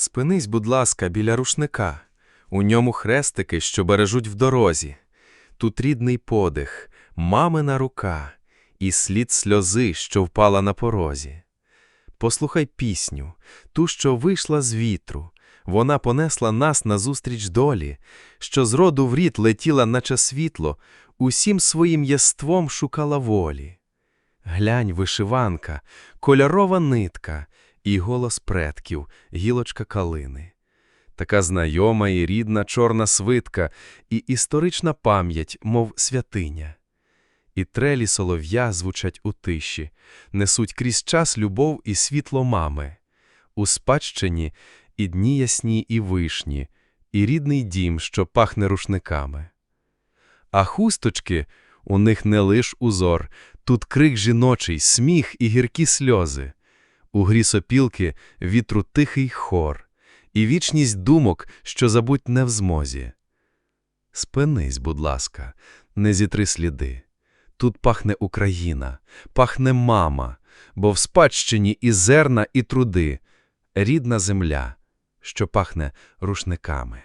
Спинись, будь ласка, біля рушника. У ньому хрестики, що бережуть в дорозі. Тут рідний подих, мамина рука і слід сльози, що впала на порозі. Послухай пісню, ту, що вийшла з вітру. Вона понесла нас назустріч долі, що з роду в рід летіла, наче світло, усім своїм єством шукала волі. Глянь, вишиванка, кольорова нитка і голос предків, гілочка калини. Така знайома і рідна чорна свитка, і історична пам'ять, мов святиня. І трелі солов'я звучать у тиші, несуть крізь час любов і світло мами. У спадщині і дні ясні, і вишні, і рідний дім, що пахне рушниками. А хусточки у них не лиш узор, тут крик жіночий, сміх і гіркі сльози. У грі сопілки вітру тихий хор, і вічність думок, що забуть не в змозі. Спинись, будь ласка, не зітри сліди. Тут пахне Україна, пахне мама, бо в спадщині і зерна, і труди, рідна земля, що пахне рушниками.